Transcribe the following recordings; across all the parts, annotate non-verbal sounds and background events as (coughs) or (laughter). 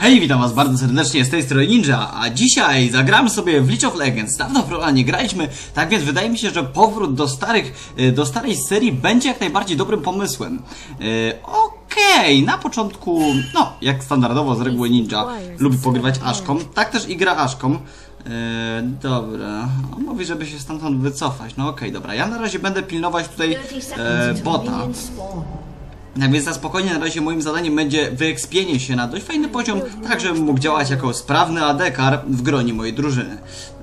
Hej, witam was bardzo serdecznie, z tej strony Ninja, a dzisiaj zagramy sobie w League of Legends. Dawno w nie graliśmy, tak więc wydaje mi się, że powrót do starych, y, do starej serii będzie jak najbardziej dobrym pomysłem. Yy, Okej, na początku, no, jak standardowo z reguły Ninja, lubi pogrywać Aszką, tak też i gra Aszką. Yy, dobra, on mówi, żeby się stamtąd wycofać. No okej, dobra, ja na razie będę pilnować tutaj e, bota. Tak więc na spokojnie na razie moim zadaniem będzie wyekspienie się na dość fajny poziom, tak żebym mógł działać jako sprawny adekar w gronie mojej drużyny.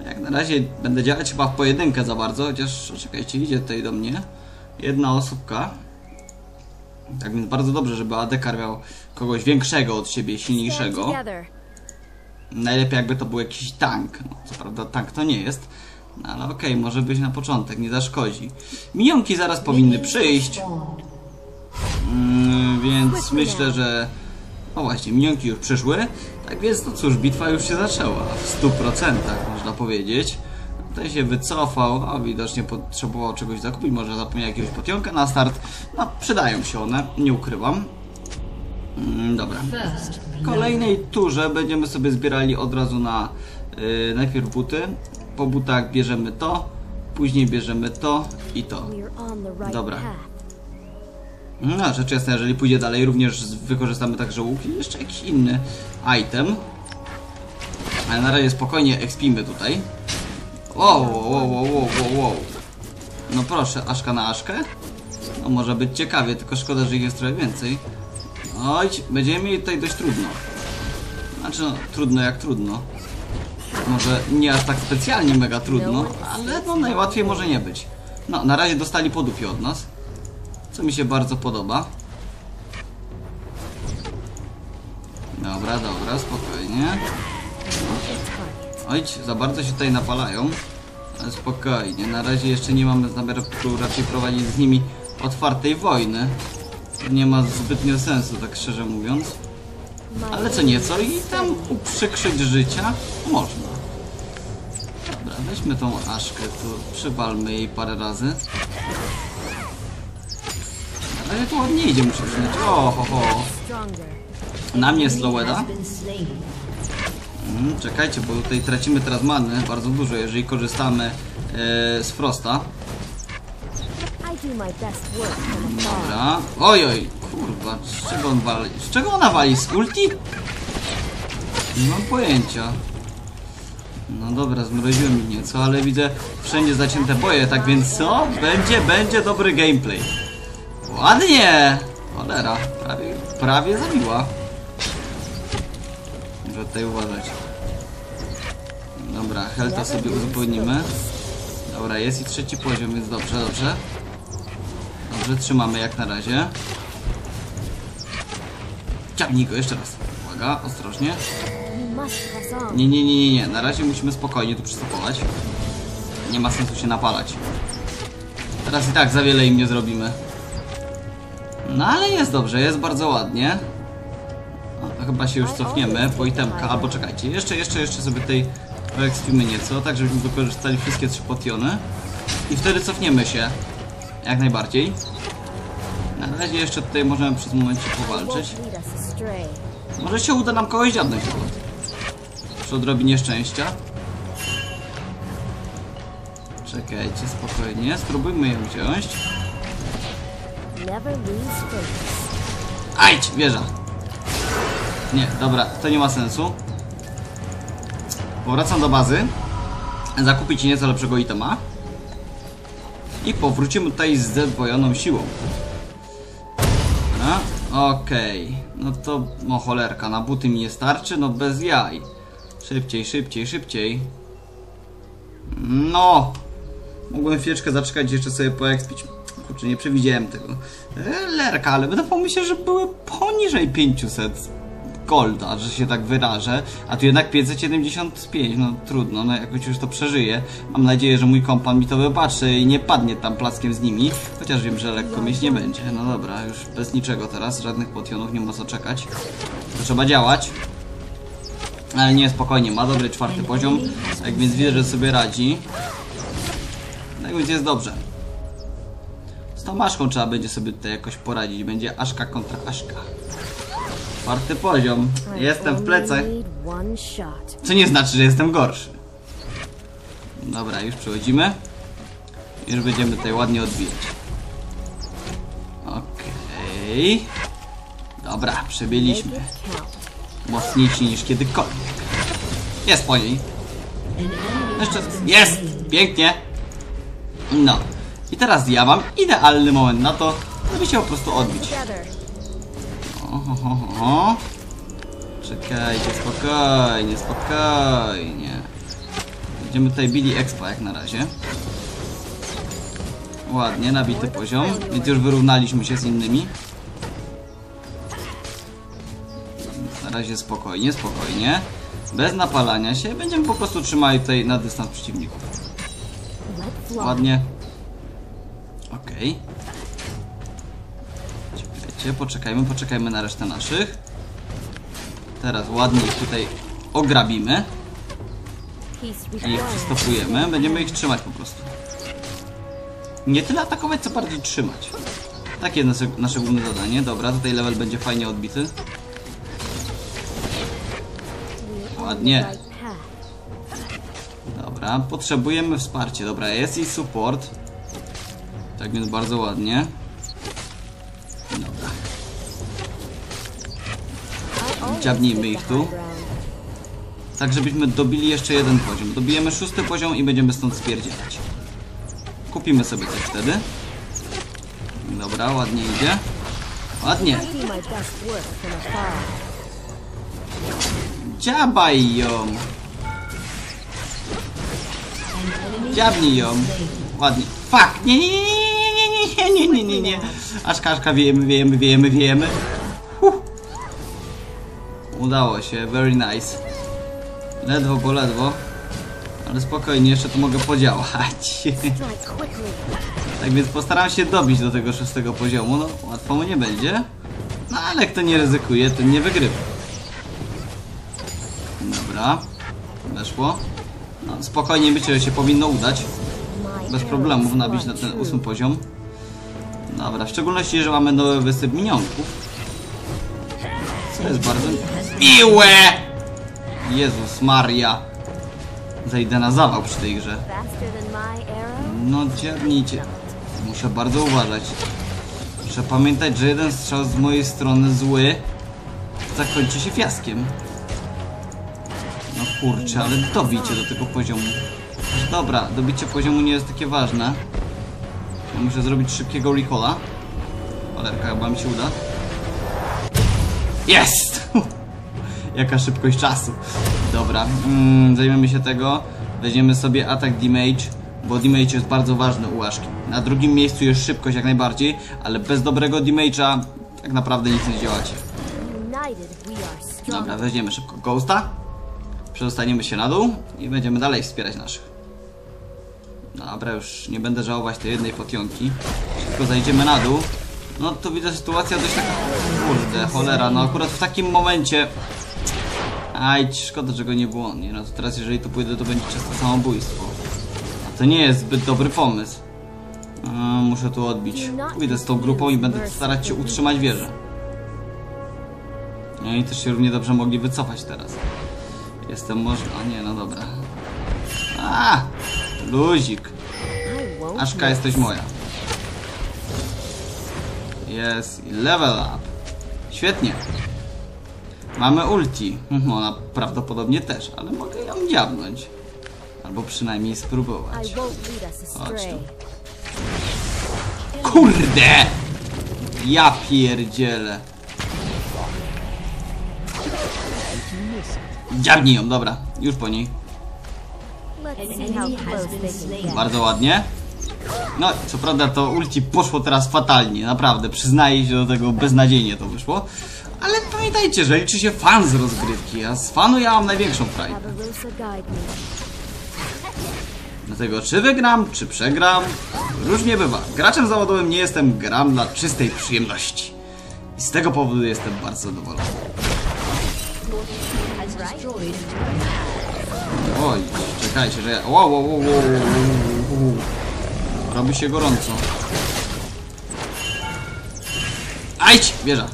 Jak na razie będę działać chyba w pojedynkę za bardzo, chociaż czekajcie, idzie tutaj do mnie jedna osóbka. Tak więc bardzo dobrze, żeby adekar miał kogoś większego od siebie, silniejszego. Najlepiej jakby to był jakiś tank. No, co prawda tank to nie jest, no, ale okej, może być na początek, nie zaszkodzi. Minionki zaraz powinny przyjść. Więc myślę, że... O właśnie, minionki już przyszły. Tak więc, no cóż, bitwa już się zaczęła. W 100% można powiedzieć. Ten się wycofał, a widocznie potrzebował czegoś zakupić, może zapomniał jakiegoś potionka na start. No, przydają się one, nie ukrywam. Mm, dobra. W kolejnej turze będziemy sobie zbierali od razu na y, najpierw buty. Po butach bierzemy to, później bierzemy to i to. Dobra. No, rzecz jasna, jeżeli pójdzie dalej, również wykorzystamy także łuk i jeszcze jakiś inny item. Ale na razie spokojnie ekspimy tutaj. Wow, wow, wow, wow, wow, wow. No proszę, aszka na aszkę? No może być ciekawie, tylko szkoda, że ich jest trochę więcej. Oj, będziemy mieli tutaj dość trudno. Znaczy, no, trudno jak trudno. Może nie aż tak specjalnie mega trudno, ale no najłatwiej może nie być. No, na razie dostali po dupie od nas. Co mi się bardzo podoba. Dobra, dobra, spokojnie. Oj, za bardzo się tutaj napalają. Ale spokojnie, na razie jeszcze nie mamy zamiaru raczej prowadzić z nimi otwartej wojny. Nie ma zbytnio sensu, tak szczerze mówiąc. Ale co nieco i tam uprzykrzyć życia można. Dobra, weźmy tą Aszkę, tu przywalmy jej parę razy. Ale to ładnie idzie, muszę przyznać. O, ho, ho. Na mnie Sloweda. Mm, czekajcie, bo tutaj tracimy teraz many bardzo dużo, jeżeli korzystamy e, z Frosta. Dobra. Oj, oj, kurwa, z czego on wali? Z czego ona wali? Z ulti? Nie mam pojęcia. No dobra, zmroziło mi nieco, ale widzę wszędzie zacięte boje, tak więc co? Będzie, będzie dobry gameplay. Ładnie! Cholera, prawie, prawie zabiła. Muszę tutaj uważać. Dobra, helta sobie uzupełnimy. Dobra, jest i trzeci poziom, więc dobrze, dobrze. Dobrze, trzymamy jak na razie. Ciągnij go jeszcze raz. Uwaga, ostrożnie. Nie, nie, nie, nie, nie. Na razie musimy spokojnie tu przystępować. Nie ma sensu się napalać. Teraz i tak za wiele im nie zrobimy. No ale jest dobrze, jest bardzo ładnie. To chyba się już cofniemy po itemka, albo czekajcie, jeszcze, jeszcze, jeszcze sobie tutaj poekspimy nieco, tak żebyśmy wykorzystali wszystkie trzy potiony. I wtedy cofniemy się. Jak najbardziej. Na razie jeszcze tutaj możemy przez moment powalczyć. Może się uda nam kogoś dziabnąć nawet. Przy odrobinie szczęścia. Czekajcie, spokojnie. Spróbujmy ją wziąć. Ajdź, wieża. Nie, dobra, to nie ma sensu. Powracam do bazy. Zakupić nieco lepszego itema. I powrócimy tutaj z zdwojoną siłą. Okej. No to, no cholerka, na buty mi nie starczy, no bez jaj. Szybciej, szybciej, szybciej. No! Mogłem chwileczkę zaczekać jeszcze sobie poekspić. Kurczę, nie przewidziałem tego. E, Lerka, ale wydawało mi się, że były poniżej 500 golda, że się tak wyrażę. A tu jednak 575, no trudno, no jakoś już to przeżyję. Mam nadzieję, że mój kompan mi to wybaczy i nie padnie tam plackiem z nimi. Chociaż wiem, że lekko mieć nie będzie. No dobra, już bez niczego teraz, żadnych potionów, nie ma co czekać. To trzeba działać. Ale nie, spokojnie, ma dobry czwarty poziom, tak więc widzę, że sobie radzi. Więc jest dobrze. Z tą Aszką trzeba będzie sobie tutaj jakoś poradzić. Będzie Aszka kontra Aszka. Czwarty poziom. Jestem w plecach. Co nie znaczy, że jestem gorszy. Dobra, już przechodzimy. Już będziemy tutaj ładnie odbijać. Okej. Dobra. Make it count. Mocniejsi niż kiedykolwiek. Jest po niej. Jeszcze jest! Pięknie! No. I teraz ja mam idealny moment na to, żeby się po prostu odbić. Together. Oho, ho, ho, ho. Czekajcie, spokojnie, spokojnie. Będziemy tutaj bili expa jak na razie. Ładnie, nabity poziom, więc już wyrównaliśmy się z innymi. Na razie spokojnie, spokojnie. Bez napalania się, będziemy po prostu trzymali tutaj na dystans przeciwników. Ładnie. Okej. Czekajcie, poczekajmy, poczekajmy na resztę naszych. Teraz ładnie ich tutaj ograbimy i ich przystopujemy. Będziemy ich trzymać po prostu. Nie tyle atakować, co bardziej trzymać. Takie nasze, nasze główne zadanie. Dobra, tutaj level będzie fajnie odbity. Ładnie. Dobra, potrzebujemy wsparcia. Dobra, jest i support. Tak więc bardzo ładnie. Dobra, Dziabnijmy ich tu. tak żebyśmy dobili jeszcze jeden poziom. Dobijemy szósty poziom i będziemy stąd spierdzielać. Kupimy sobie coś wtedy. Dobra, ładnie idzie. Ładnie. Dziabaj ją! Dziabnij ją! Ładnie. Fuck! Nie, nie, nie, nie, nie, nie, nie, nie, nie, nie. Aszka, aszka, wiejemy, wiejemy, wiejemy. Huh. Udało się, very nice. Ledwo, bo ledwo. Ale spokojnie, jeszcze tu mogę podziałać. (laughs) Tak więc postaram się dobić do tego szóstego poziomu. No, łatwo mu nie będzie. No, ale kto nie ryzykuje, ten nie wygrywa. Dobra. Weszło. No, spokojnie myślę, się powinno udać. Bez problemów nabić na ten ósmy poziom. Dobra, w szczególności, że mamy nowy wysyp minionków. Co jest bardzo miłe! Jezus Maria. Zejdę na zawał przy tej grze. No dziarnijcie. Muszę bardzo uważać. Muszę pamiętać, że jeden strzał z mojej strony zły zakończy się fiaskiem. Kurczę, ale dobijcie do tego poziomu. Dobra, dobicie poziomu nie jest takie ważne. Ja muszę zrobić szybkiego recola. Valerka chyba mi się uda. Jest! (laughs) Jaka szybkość czasu. Dobra, mm, zajmiemy się tego. Weźmiemy sobie atak damage, bo damage jest bardzo ważny u Aszki. Na drugim miejscu jest szybkość jak najbardziej, ale bez dobrego damage'a tak naprawdę nic nie działacie. Dobra, weźmiemy szybko Ghosta. Przedostaniemy się na dół i będziemy dalej wspierać naszych. Dobra, już nie będę żałować tej jednej potionki. Szybko zajdziemy na dół. No to widzę sytuacja dość taka... Kurde, cholera, no akurat w takim momencie... Aj, szkoda, że go nie było. Nie no, to teraz jeżeli tu pójdę, to będzie czyste samobójstwo. A to nie jest zbyt dobry pomysł. A, muszę tu odbić. Pójdę z tą grupą i będę starać się utrzymać wieżę. No i też się równie dobrze mogli wycofać teraz. Jestem może... A nie, no dobra. A, luzik. Aszka, jesteś moja. Jest level up. Świetnie. Mamy ulti. Mhm, Ona prawdopodobnie też, ale mogę ją dziabnąć. Albo przynajmniej spróbować. Chodź tu. Kurde! Ja pierdzielę. Dziabnij ją, dobra. Już po niej. Bardzo ładnie. No, co prawda to ulti poszło teraz fatalnie, naprawdę, przyznaję się do tego, beznadziejnie to wyszło. Ale pamiętajcie, że liczy się fan z rozgrywki, a z fanu ja mam największą frajdę. Dlatego czy wygram, czy przegram, różnie bywa. Graczem zawodowym nie jestem, gram dla czystej przyjemności. I z tego powodu jestem bardzo zadowolony. Oj, czekajcie, że ja... Wow, wow, wow, wow, wow, wow. Robi się gorąco. Ajdź! Wieża.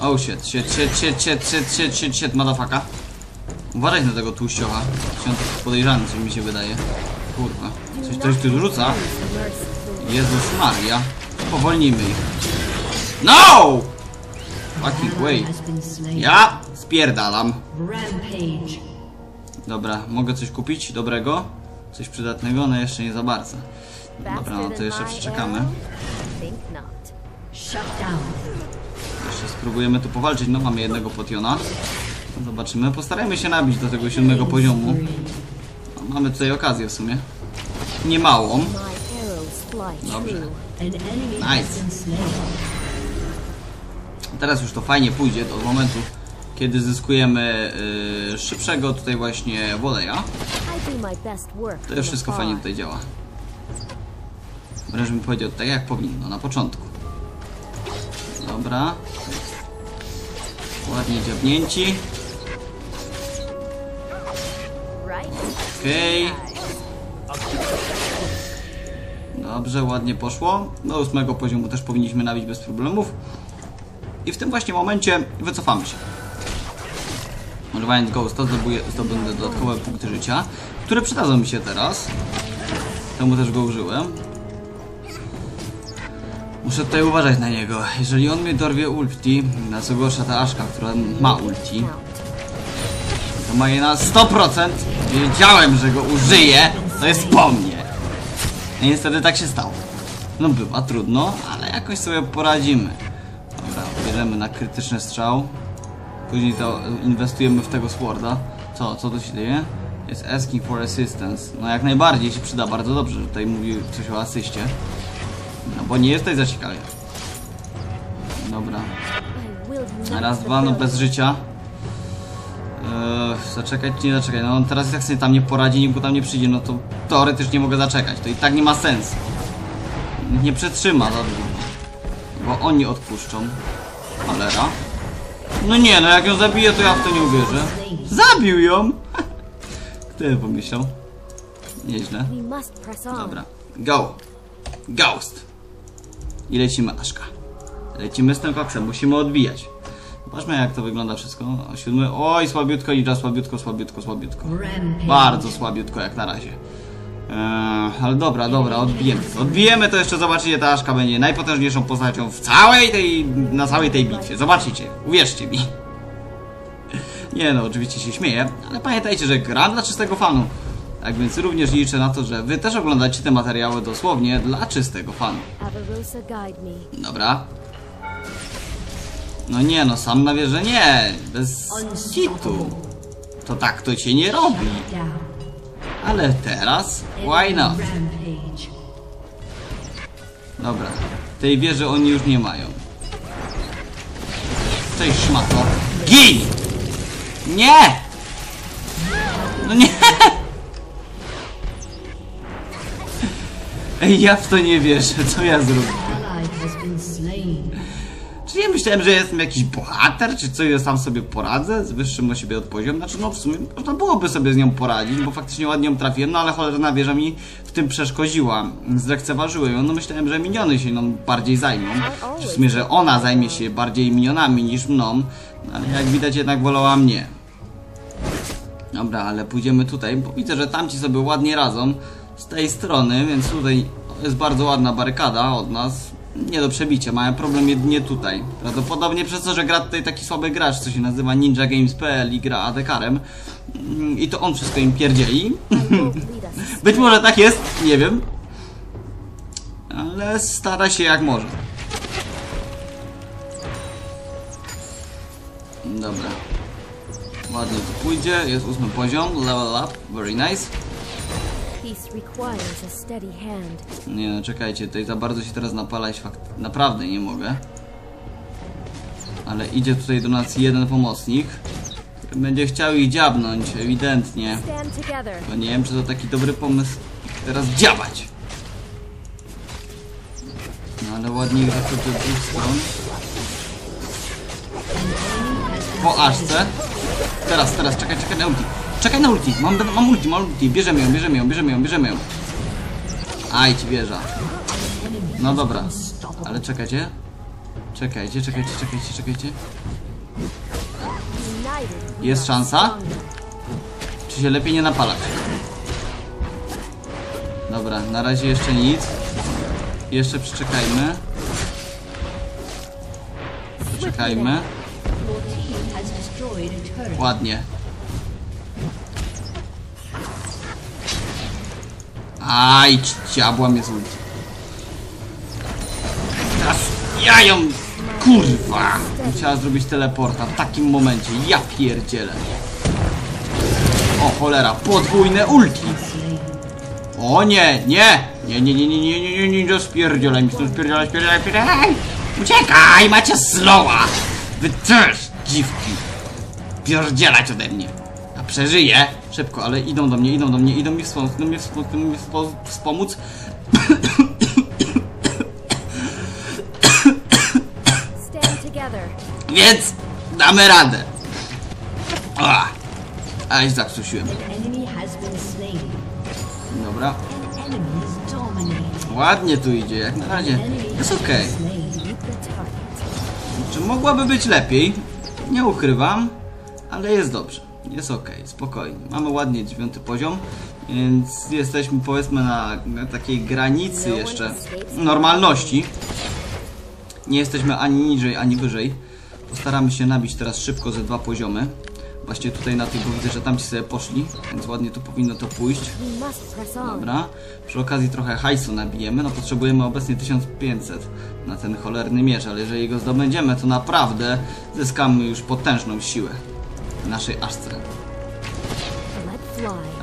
Oh shit, shit, shit, shit, shit, shit, shit, shit, shit, motherfucker. Uważaj na tego tłuściocha. Się on taki podejrzany, co mi się wydaje. Kurwa. Coś ktoś tu rzuca. Jezus Maria. Powolnimy ich. No! Fucking way. Ja spierdalam. Dobra, mogę coś kupić dobrego? Coś przydatnego? No jeszcze nie za bardzo. Dobra, no to jeszcze przeczekamy. Jeszcze spróbujemy tu powalczyć. No mamy jednego potiona. No, Zobaczymy. Postarajmy się nabić do tego siódmego poziomu. No, mamy tutaj okazję w sumie. Niemałą. Dobrze. Nice. Teraz już to fajnie pójdzie do momentu, kiedy zyskujemy yy, szybszego tutaj właśnie woleja. To już wszystko fajnie tutaj działa. Wręcz bym powiedział tak jak powinno, na początku. Dobra. Ładnie dziabnięci. Okej. Dobrze, ładnie poszło. Do ósmego poziomu też powinniśmy nabić bez problemów. I w tym właśnie momencie wycofamy się. Używając Ghosta zdobędę dodatkowe punkty życia, które przydadzą mi się teraz. Temu też go użyłem. Muszę tutaj uważać na niego. Jeżeli on mnie dorwie ulti, na co gorsza ta Aszka, która ma ulti, to ma je na 100%. Wiedziałem, że go użyję. To jest po mnie. I niestety tak się stało. No bywa trudno, ale jakoś sobie poradzimy. Bierzemy na krytyczny strzał. Później to inwestujemy w tego Sworda. Co, co tu się dzieje? Jest asking for assistance. No jak najbardziej się przyda, bardzo dobrze, że tutaj mówi coś o asyście. No bo nie jest tutaj za ciekawie. Dobra. Raz, dwa, no bez życia. Eee, zaczekać czy nie zaczekać? No teraz jak sobie tam nie poradzi, nikt go tam nie przyjdzie, no to teoretycznie mogę zaczekać. To i tak nie ma sensu. Nie przetrzyma długo. Bo oni odpuszczą. Cholera. No nie, no jak ją zabiję, to ja w to nie uwierzę. Zabił ją! (laughs) Kto by pomyślał? Nieźle. Dobra. Go. Ghost. I lecimy Aszka. Lecimy z tym koksem, musimy odbijać. Zobaczmy jak to wygląda wszystko. O, Siódmy. Oj, słabiutko Ninja, słabiutko, słabiutko, słabiutko. Bardzo słabiutko jak na razie. Eee, ale dobra, dobra, odbijemy to. Odbijemy to jeszcze zobaczycie, ta Aszka będzie najpotężniejszą postacią w całej tej, na całej tej bitwie. Zobaczycie, uwierzcie mi. (laughs) Nie no, oczywiście się śmieję, ale pamiętajcie, że gram dla czystego fanu. Tak więc również liczę na to, że wy też oglądacie te materiały dosłownie dla czystego fanu. Dobra. No nie no, sam na wieżę nie, bez kitu. To tak to się nie robi. Ale teraz, why not? Dobra, tej wieży oni już nie mają. Cześć szmato. Gin! Nie! No nie! Ej, ja w to nie wierzę, co ja zrobię? Myślałem, że jestem jakiś bohater, czy co ja sam sobie poradzę z wyższym na siebie od poziomu? Znaczy, no w sumie można byłoby sobie z nią poradzić, bo faktycznie ładnie ją trafiłem, no ale cholerna wieża mi w tym przeszkodziła. Zlekceważyłem ją, no myślałem, że miniony się nią bardziej zajmą. Czy w sumie, że ona zajmie się bardziej minionami niż mną, no, ale jak widać jednak wolała mnie. Dobra, ale pójdziemy tutaj, bo widzę, że tamci sobie ładnie radzą z tej strony, więc tutaj jest bardzo ładna barykada od nas. Nie do przebicia, mają problem jedynie tutaj. Prawdopodobnie przez to, że gra tutaj taki słaby gracz, co się nazywa Ninja Games.pl i gra AD-karem. Mm, I to on wszystko im pierdzieli. (laughs) Być może tak jest, nie wiem. Ale stara się jak może. Dobra. Ładnie to pójdzie, jest ósmy poziom, level up, very nice. Nie no, czekajcie, tutaj za bardzo się teraz napalać fakt... Naprawdę nie mogę. Ale idzie tutaj do nas jeden pomocnik, który będzie chciał ich dziabnąć, ewidentnie. Bo nie wiem, czy to taki dobry pomysł teraz dziabać. No ale ładnie ich zaczął do dwóch stron. Po aszce. Teraz, teraz, czekaj, czekaj na ulti. Czekaj na ulti, mam, mam ulti, mam ulti. Bierzemy ją, bierzemy ją, bierzemy ją, bierzemy ją. Aj, ci wieża. No dobra. Ale czekajcie. Czekajcie, czekajcie, czekajcie, czekajcie. Jest szansa? Czy się lepiej nie napalać? Dobra, na razie jeszcze nic. Jeszcze przeczekajmy. Przeczekajmy. Ładnie. Aj, ciabła mnie z ulti. Teraz ja ją... Kurwa! Musiała zrobić teleporta w takim momencie. Ja pierdzielę. O cholera, podwójne ulti. O nie, nie! Nie, nie, nie, nie, nie, nie, nie, nie, nie, spierdzielaj mi stąd, spierdzielaj, spierdzielaj, spierdzielaj! Uciekaj, macie slowa! Wy też, dziwki! Pierdzielać ode mnie! A przeżyję! Szybko, ale idą do mnie, idą do mnie, idą mi wspomóc, idą mi wspomóc, idą mi wspo- wspomóc. Więc damy radę. A, been slain. Dobra, ładnie tu idzie, jak na razie. Jest okej. Czy mogłaby być lepiej? Nie ukrywam, ale jest dobrze. Jest ok, spokojnie. Mamy ładnie dziewiąty poziom, więc jesteśmy powiedzmy na, na takiej granicy jeszcze normalności. Nie jesteśmy ani niżej, ani wyżej. Postaramy się nabić teraz szybko ze dwa poziomy. Właśnie tutaj na tych, bo widzę, że tamci sobie poszli, więc ładnie tu powinno to pójść. Dobra. Przy okazji trochę hajsu nabijemy. No potrzebujemy obecnie 1500 na ten cholerny miecz, ale jeżeli go zdobędziemy, to naprawdę zyskamy już potężną siłę naszej aszce.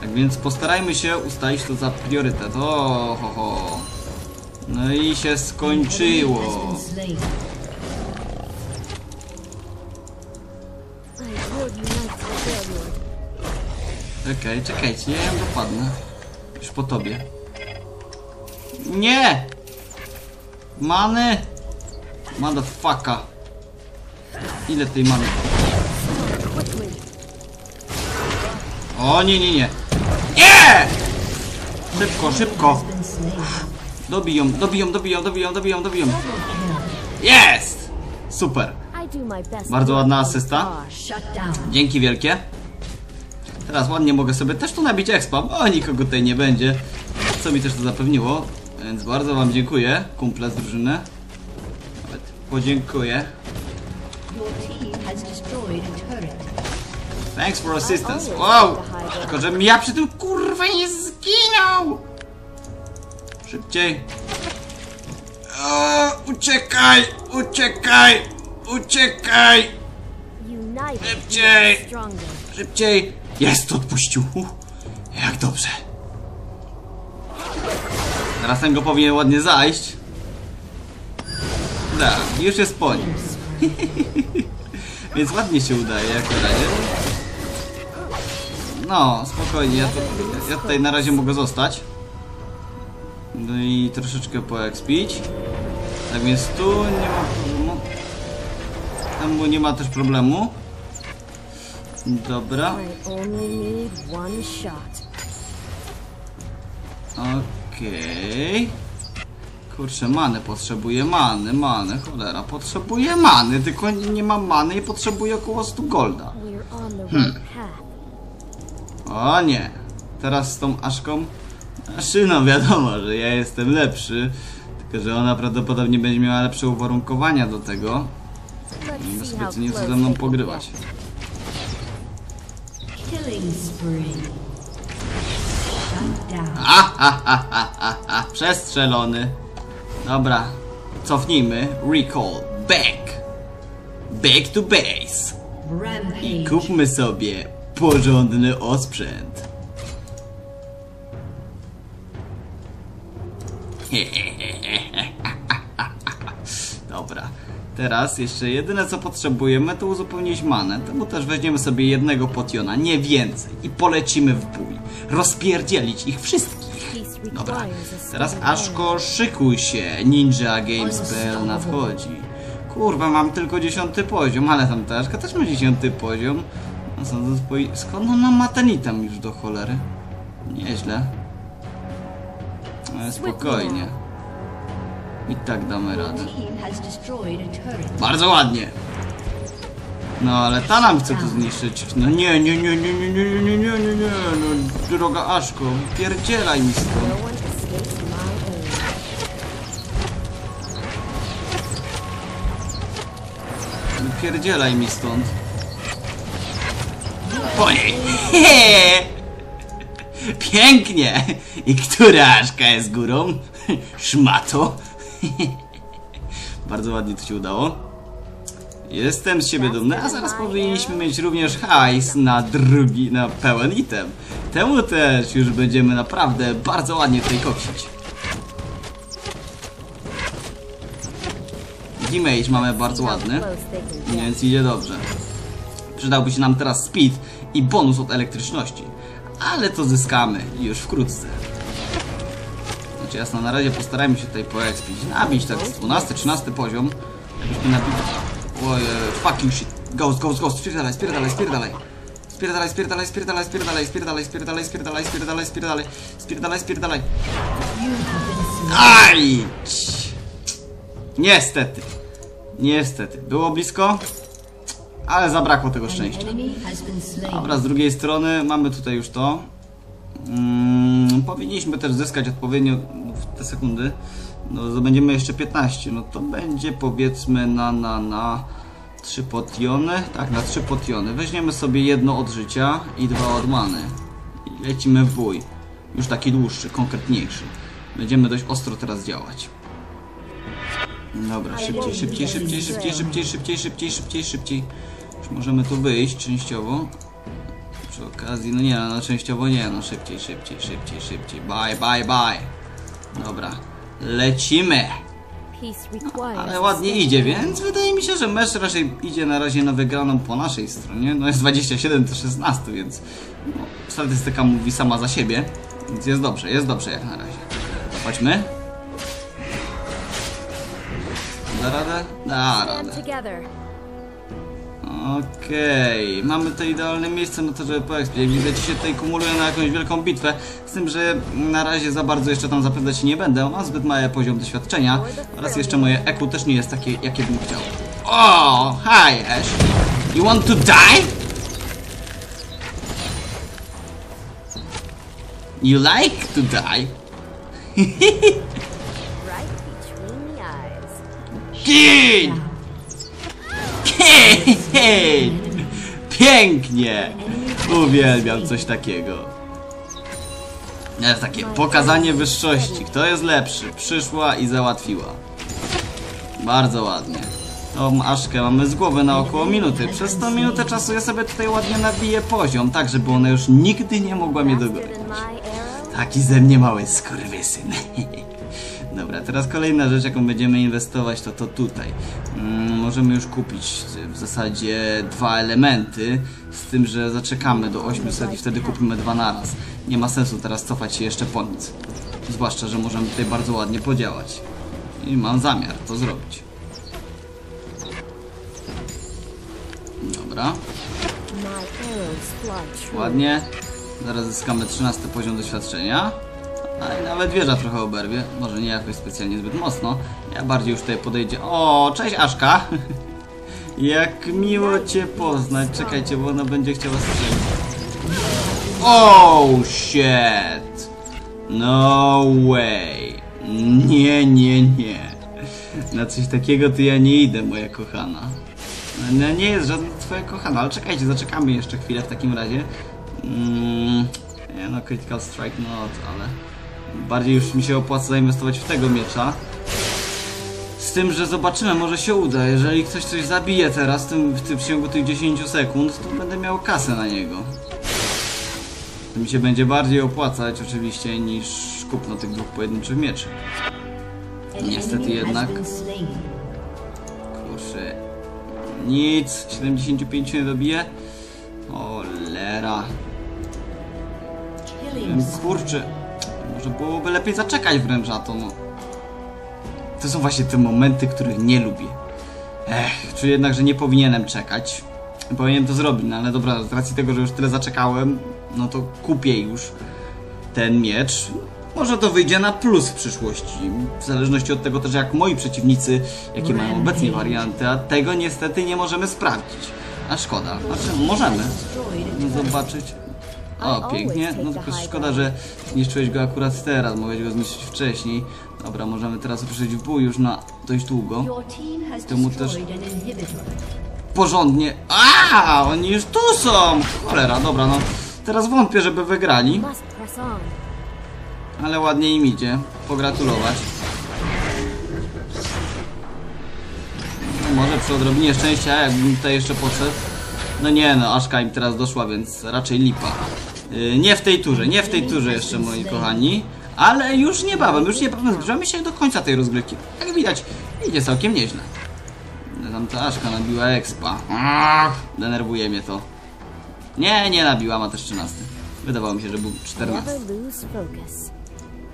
Tak więc postarajmy się ustalić to za priorytet. O, ho, ho. No i się skończyło. Czekaj, czekajcie, ja ją dopadnę. Już po tobie. Nie! Many! Motherfucka. Ile tej many? O nie, nie, nie. Nie! Szybko, szybko. Dobiją, dobiją, dobiją, dobiją, dobiją, dobiją. Jest! Super. Bardzo ładna asysta. down. Dzięki wielkie. Teraz ładnie mogę sobie też tu nabić expa, bo nikogo tutaj nie będzie. Co mi też to zapewniło. Więc bardzo wam dziękuję, kumple z drużyny. Nawet podziękuję. Thanks for assistance. Wow! Tylko, żebym ja przy tym kurwa nie zginął! Szybciej. O, uciekaj! Uciekaj! Uciekaj! Szybciej. Szybciej! Jest, odpuścił. Jak dobrze. Teraz ten go powinien ładnie zajść. Tak, już jest po nim. (laughs) Więc ładnie się udaje jak na razie. No, spokojnie, ja, ja tutaj na razie mogę zostać. No i troszeczkę poekspić. Tak więc tu nie ma problemu. Tam nie ma też problemu. Dobra, okej. Kurczę, many potrzebuję, many, many, cholera, potrzebuję many, tylko nie mam many i potrzebuję około 100 golda. Hmm. O nie, teraz z tą Aszką, no wiadomo, że ja jestem lepszy, tylko że ona prawdopodobnie będzie miała lepsze uwarunkowania do tego. Nie see how specjalnie chce ze mną pogrywać. A, a, a, a, a, a, przestrzelony. Dobra, cofnijmy. Recall, back. Back to base. I kupmy sobie porządny osprzęt. (laughs) Dobra. Teraz jeszcze jedyne co potrzebujemy to uzupełnić manę. Temu też weźmiemy sobie jednego potiona, nie więcej. I polecimy w bój. Rozpierdzielić ich wszystkich. Dobra. Teraz Aszko szykuj się. Ninja Games.pl nadchodzi. Kurwa, mam tylko dziesiąty poziom, ale tam też ma dziesiąty poziom. A spoi... Skąd ona ma ten item już do cholery? Nieźle. Ale spokojnie. I tak damy radę. Bardzo ładnie. No ale ta nam chce to zniszczyć. No nie, nie, nie, nie, nie, nie, nie, nie, nie, nie, nie, no droga Aszko, pierdzielaj mi stąd. No. Pierdzielaj mi stąd. Po niej! (laughs) Pięknie! I która Aszka jest górą? (laughs) Szmato! (laughs) Bardzo ładnie to się udało. Jestem z siebie dumny, a zaraz powinniśmy mieć również hajs na drugi, na pełen item. Temu też już będziemy naprawdę bardzo ładnie tutaj koksić. Damage mamy bardzo ładny. Więc idzie dobrze. Przydałby się nam teraz speed i bonus od elektryczności. Ale to zyskamy już wkrótce. Znaczy jasno, na razie postarajmy się tutaj poekspić. Nabić tak z 12-13 poziom. Jakbyśmy nabili... Ojej, fucking shit. Ghost, ghost, ghost, spierdalaj, spierdalaj, spierdalaj. Spierdalaj, spierdalaj, spierdalaj, spierdalaj, spierdalaj, spierdalaj, spierdalaj, spierdalaj, spierdalaj, spierdalaj, spierdalaj. Aj! Niestety. Niestety. Było blisko, ale zabrakło tego szczęścia. Dobra, z drugiej strony mamy tutaj już to. Mm, powinniśmy też zyskać odpowiednio w te sekundy. No, zdobędziemy jeszcze 15. No to będzie powiedzmy na, na, na 3 potiony. Tak, na 3 potiony. Weźmiemy sobie jedno od życia i dwa od many. I lecimy w bój. Już taki dłuższy, konkretniejszy. Będziemy dość ostro teraz działać. Dobra, szybciej, szybciej, szybciej, szybciej, szybciej, szybciej, szybciej, szybciej, szybciej. Już możemy tu wyjść częściowo. Przy okazji, no nie, no częściowo nie, no szybciej, szybciej, szybciej, szybciej. Bye, bye, bye. Dobra, lecimy. Requires. Ale ładnie idzie, więc wydaje mi się, że mecz raczej idzie na razie na wygraną po naszej stronie. No jest 27 do 16, więc no, statystyka mówi sama za siebie. Więc jest dobrze, jest dobrze jak na razie. Chodźmy. Da radę? Da radę. Okej, mamy to idealne miejsce na to, żeby poekspić. Widzę, ci się tutaj kumuluje na jakąś wielką bitwę, z tym, że na razie za bardzo jeszcze tam zapewniać się nie będę, mam zbyt mały poziom doświadczenia oraz jeszcze moje EQ też nie jest takie, jakie bym chciał. O, hi Ash! You want to die? You like to die? (laughs) Gin! Gin! Pięknie! Uwielbiam coś takiego. Jest takie pokazanie wyższości. Kto jest lepszy? Przyszła i załatwiła. Bardzo ładnie. Tą Aszkę mamy z głowy na około minuty. Przez tą minutę czasu ja sobie tutaj ładnie nabiję poziom, tak żeby ona już nigdy nie mogła mnie dogonić. Taki ze mnie mały skurwysyn. (laughs) Dobra, teraz kolejna rzecz, jaką będziemy inwestować, to to tutaj. Mm, możemy już kupić w zasadzie dwa elementy, z tym, że zaczekamy do 800 i wtedy kupimy dwa naraz. Nie ma sensu teraz cofać się jeszcze po nic. Zwłaszcza, że możemy tutaj bardzo ładnie podziałać. I mam zamiar to zrobić. Dobra. Ładnie. Zaraz zyskamy 13 poziom doświadczenia. A i nawet wieża trochę oberwie. Może nie jakoś specjalnie zbyt mocno. Ja bardziej już tutaj podejdzie. O, cześć Aszka! (laughs) Jak miło Cię poznać. Czekajcie, bo ona będzie chciała strzelić. Oh shit! No way! Nie, nie, nie. Na coś takiego to ja nie idę, moja kochana. No nie jest żadna twoja kochana, ale czekajcie, zaczekamy jeszcze chwilę w takim razie. Mm, no, Critical Strike not, ale bardziej już mi się opłaca zainwestować w tego miecza. Z tym, że zobaczymy, może się uda. Jeżeli ktoś coś zabije teraz tym, w, tym, w ciągu tych 10 sekund, to będę miał kasę na niego. To mi się będzie bardziej opłacać oczywiście niż kupno tych dwóch pojedynczych mieczy. Niestety jednak. Kurczę. Nic, 75 nie dobije. Cholera. Kurczę. Może byłoby lepiej zaczekać wręcz na to, no. To są właśnie te momenty, których nie lubię. Ech, czuję jednak, że nie powinienem czekać. Powinienem to zrobić, no ale dobra, z racji tego, że już tyle zaczekałem, no to kupię już ten miecz. Może to wyjdzie na plus w przyszłości, w zależności od tego też jak moi przeciwnicy, jakie mają obecnie warianty, a tego niestety nie możemy sprawdzić. A szkoda, znaczy możemy zobaczyć. O, pięknie, no tylko szkoda, że zniszczyłeś go akurat teraz, mogłeś go zniszczyć wcześniej. Dobra, możemy teraz ruszyć w bój już na dość długo. Temu też-. Porządnie. A, oni już tu są! Cholera, dobra, no. Teraz wątpię, żeby wygrali, ale ładnie im idzie. Pogratulować. No, może przy odrobinie szczęścia, jakbym tutaj jeszcze poszedł. No nie no, Aszka im teraz doszła, więc raczej lipa. Yy, nie w tej turze, nie w tej turze jeszcze, moi kochani. Ale już niebawem, już niebawem zbliżamy się do końca tej rozgrywki. Jak widać, idzie całkiem nieźle. Tam ta Aszka nabiła expa. Denerwuje mnie to. Nie, nie nabiła, ma też 13. Wydawało mi się, że był 14. Never lose focus.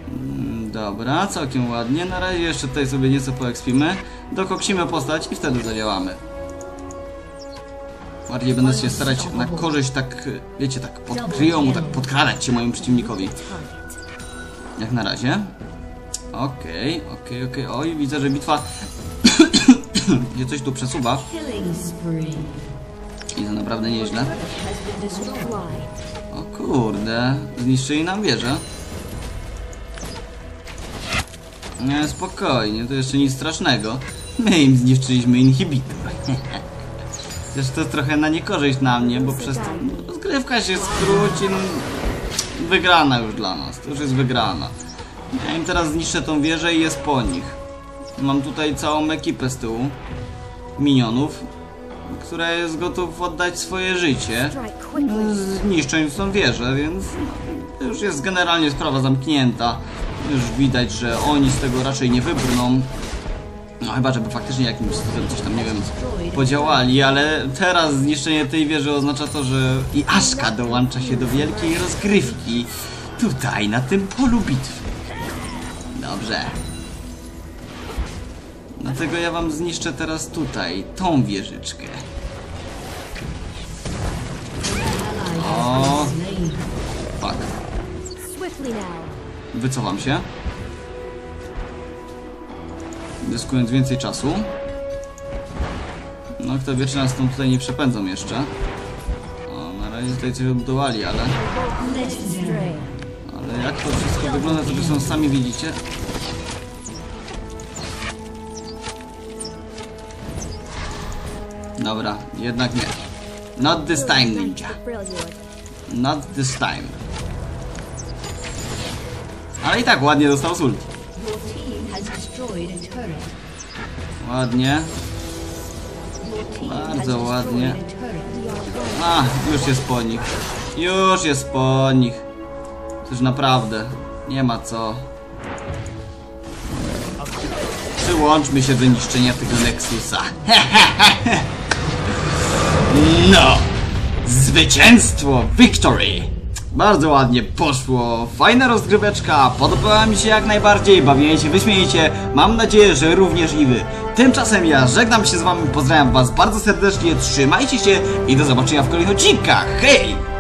Mm, Dobra, całkiem ładnie. Na razie jeszcze tutaj sobie nieco poekspimy. Dokoksimy postać i wtedy zadziałamy. Bardziej będę się starać na korzyść tak, wiecie, tak pod kryjomu, tak podkradać się mojemu przeciwnikowi. Jak na razie. Okej, okej, okej. Oj, widzę, że bitwa (coughs) się coś tu przesuwa. I to naprawdę nieźle. O kurde, zniszczyli nam wieżę. Nie, spokojnie, to jeszcze nic strasznego. My im zniszczyliśmy inhibitor. (laughs) Też to jest trochę na niekorzyść na mnie, bo przez to rozgrywka się skróci. No, wygrana już dla nas, to już jest wygrana. Ja im teraz zniszczę tą wieżę i jest po nich. Mam tutaj całą ekipę z tyłu. Minionów, która jest gotów oddać swoje życie zniszcząc tą wieżę, więc to już jest generalnie sprawa zamknięta. Już widać, że oni z tego raczej nie wybrną. No chyba, żeby faktycznie jakimś cudem coś tam, nie wiem, podziałali, ale teraz zniszczenie tej wieży oznacza to, że i Aszka dołącza się do wielkiej rozgrywki tutaj, na tym polu bitwy. Dobrze. Dlatego ja wam zniszczę teraz tutaj, tą wieżyczkę. O, fuck. Wycofam się. Dyskując więcej czasu. No kto wie, czy nas stąd tutaj nie przepędzą jeszcze. O, na razie tutaj coś odbudowali, ale... Ale jak to wszystko wygląda, to zresztą sami widzicie. Dobra, jednak nie. Not this time, ninja. Not this time. Ale i tak ładnie dostał z ulti. Ładnie. Bardzo ładnie. a już jest po nich. Już jest po nich. Coś naprawdę. Nie ma co. Przyłączmy się do niszczenia tego Nexusa. (laughs) No! Zwycięstwo! Victory! Bardzo ładnie poszło, fajna rozgryweczka, podobała mi się jak najbardziej, bawiłem się mam nadzieję, że również i wy. Tymczasem ja żegnam się z wami, pozdrawiam was bardzo serdecznie, trzymajcie się i do zobaczenia w kolejnych odcinkach, hej!